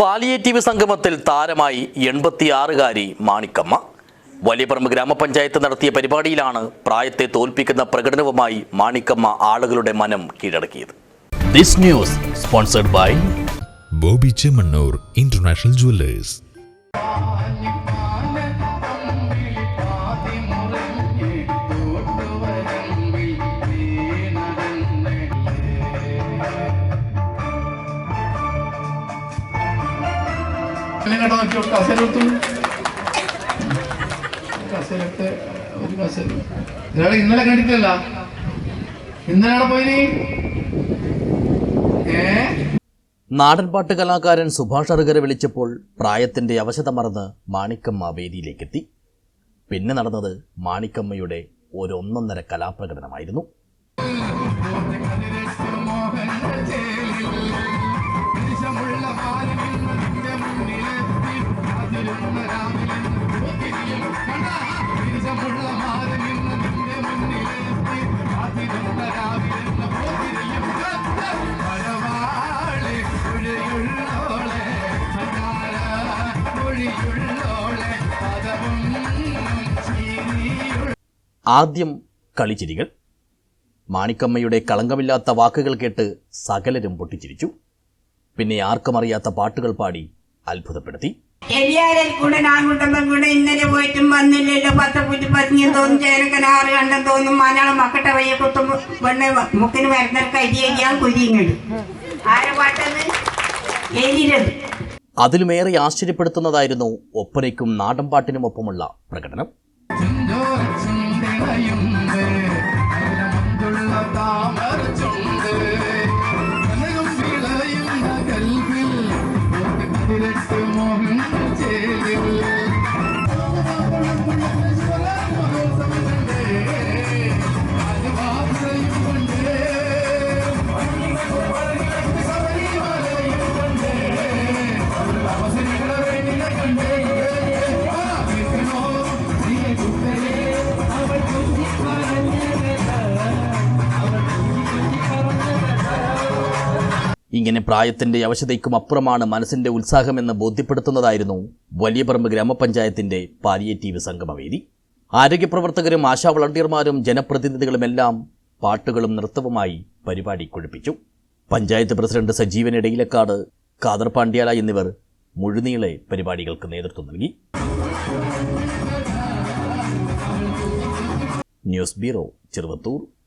Palliative സംഗമത്തിൽ താരമായി എൺപത്തിയാറുകാരി മാണിക്കമ്മ. വലിയപറമ്പ് ഗ്രാമപഞ്ചായത്ത് നടത്തിയ പരിപാടിയിലാണ് പ്രായത്തെ തോൽപ്പിക്കുന്ന പ്രകടനവുമായി മാണിക്കമ്മ ആളുകളുടെ മനം കീഴടക്കിയത്. This news sponsored by Boby Chemmanur international jewellers. കേട്ടോ നോക്കിയോ കസേരത്തു കസേരത്തെ ഒരു കസേര. ഇന്നലെ കണ്ടിട്ടില്ല ഇന്നലെ പോയി ഏ? നാടൻപാട്ട് കലാകാരൻ സുഭാഷ് അറുകരെ വിളിച്ചപ്പോൾ പ്രായത്തിന്റെ അവശത മറന്ന് മാണിക്കമ്മ വേദിയിലേക്കെത്തി. പിന്നെ നടന്നത് മാണിക്കമ്മയുടെ ഒരൊന്നൊന്നര കലാപ്രകടനമായിരുന്നു. ആദ്യം കളിച്ചിരികൾ മാണിക്കമ്മയുടെ കളങ്കമില്ലാത്ത വാക്കുകൾ കേട്ട് സകലരും പൊട്ടിച്ചിരിച്ചു. പിന്നെ ആർക്കും അറിയാത്ത പാട്ടുകൾ പാടി അത്ഭുതപ്പെടുത്തി. എലിയാരൻ കൂടെ നാങ്കുട്ടമ്പം കൂടെ ഇന്നലെ പോയിട്ടും വന്നില്ലല്ലോ. പത്ത് പുറ്റി പതിഞ്ഞും തോന്നും ചേരക്കനാറ് കണ്ടും തോന്നും മലയാളം മക്കട്ട വയ്യ കുത്തും പെണ്ണ് മുക്കിന് വരുന്ന കരിയാൻ കുരിങ്ങട് ആരെ പാട്ടത്? എലിരത്. അതിലുമേറെ ആശ്ചര്യപ്പെടുത്തുന്നതായിരുന്നു ഒപ്പനയ്ക്കും നാടൻപാട്ടിനുമൊപ്പമുള്ള പ്രകടനം. ഇങ്ങനെ പ്രായത്തിന്റെ അവശതയ്ക്കും അപ്പുറമാണ് മനസ്സിന്റെ ഉത്സാഹമെന്ന് ബോധ്യപ്പെടുത്തുന്നതായിരുന്നു വലിയപറമ്പ് ഗ്രാമപഞ്ചായത്തിന്റെ പാലിയേറ്റീവ് സംഗമവേദി. ആരോഗ്യപ്രവർത്തകരും ആശാ വളണ്ടിയർമാരും ജനപ്രതിനിധികളുമെല്ലാം പാട്ടുകളും നൃത്തവുമായി പരിപാടി കൊഴുപ്പിച്ചു. പഞ്ചായത്ത് പ്രസിഡന്റ് സജീവൻ ഇടയിലക്കാട് കാദർ പാണ്ഡ്യാല എന്നിവർ മുഴുനീളെ പരിപാടികൾക്ക് നേതൃത്വം നൽകി. News bureau Cheruvathur.